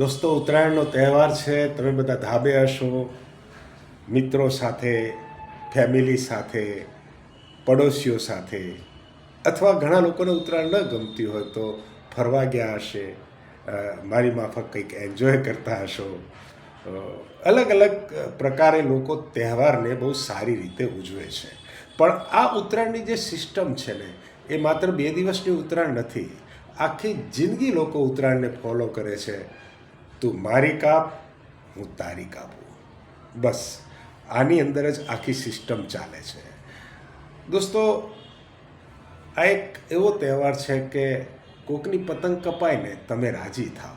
દોસ્તો, ઉત્તરાયણનો તહેવાર છે. તમે બધા ધાબે હશો. મિત્રો સાથે, ફેમિલી સાથે, પડોશીઓ સાથે, અથવા ઘણા લોકોને ઉત્તરાયણ ન ગમતી હોય તો ફરવા ગયા હશે. મારી માફક કંઈક એન્જોય કરતા હશો. અલગ અલગ પ્રકારે લોકો તહેવારને બહુ સારી રીતે ઉજવે છે. પણ આ ઉત્તરાયણની જે સિસ્ટમ છે ને, એ માત્ર બે દિવસની ઉત્તરાયણ નથી. આખી જિંદગી લોકો ઉત્તરાયણને ફોલો કરે છે. તું મારી કાપ, હું તારી કાપું બસ, આની અંદર જ આખી સિસ્ટમ ચાલે છે. દોસ્તો, આ એક એવો તહેવાર છે કે કોકની પતંગ કપાઈને તમે રાજી થાવ.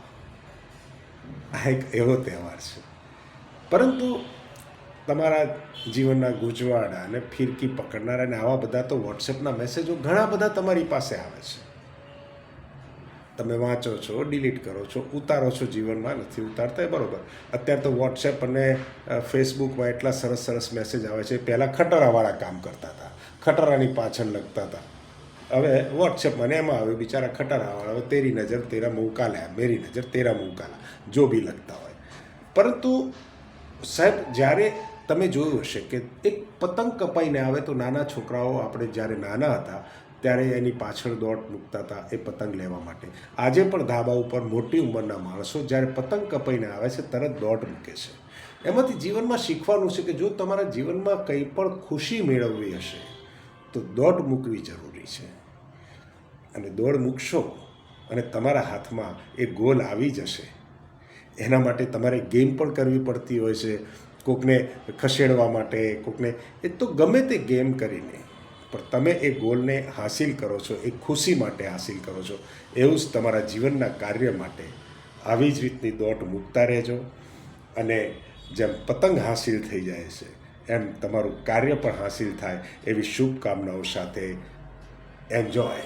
આ એક એવો તહેવાર છે. પરંતુ તમારા જીવનના ગુજવાડા અને ફિરકી પકડનારા અને આવા બધા તો વોટ્સએપના મેસેજો ઘણા બધા તમારી પાસે આવે છે. તમે વાંચો છો ડિલીટ કરો છો, ઉતારો છો જીવનમાં, નથી ઉતારતા, એ બરાબર. અત્યારે તો વોટ્સએપ અને ફેસબુકમાં એટલા સરસ સરસ મેસેજ આવે છે, પહેલાં ખટરાવાળા કામ કરતા હતા, ખટરાની પાછળ લખતા હતા. હવે વોટ્સએપમાં ને એમાં આવે બિચારા ખટરાવાળા, હવે તેરી નજર તેરા કાલા, મેરી નજર તેરા કાલા, જો બી લખતા હોય. પરંતુ, સાહેબ, જ્યારે તમે જોયું હશે કે એક પતંગ કપાઈને આવે તો નાના છોકરાઓ આપણે જ્યારે નાના હતા ત્યારે એની પાછળ દોટ મૂકતા હતા એ પતંગ લેવા માટે. આજે પણ ધાબા ઉપર મોટી ઉંમરના માણસો જ્યારે પતંગ કપાઈને આવે છે, તરત દોટ મૂકે છે. એમાંથી જીવનમાં શીખવાનું છે કે જો તમારા જીવનમાં કંઈ પણ ખુશી મેળવવી હશે, તો દોટ મૂકવી જરૂરી છે. અને દોડ મૂકશો અને તમારા હાથમાં એ ગોલ આવી જશે. એના માટે તમારે ગેમ પણ કરવી પડતી હોય છે. કોકને ખસેડવા માટે, કોકને એ તો ગમે તે ગેમ કરીને. પણ તમે એ ગોલને હાસિલ કરો છો, એ ખુશી માટે હાસિલ કરો છો. એવું જ તમારા જીવનના કાર્ય માટે આવી જ રીતની દોટ મૂકતા રહેજો અને જેમ પતંગ હાસિલ થઈ જાય છે, એમ તમારું કાર્ય પણ હાસિલ થાય એવી શુભકામનાઓ સાથે એન્જોય